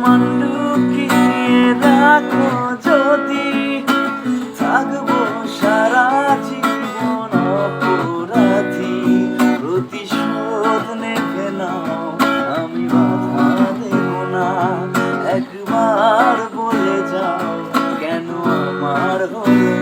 মন লুকিয়ে রাখো যদি থাকব সারা জীবন অপরাধী, প্রতিশোধ নেবে না আমি বাধা দেব না, একবার বলে যাও কেন আমার হয়ে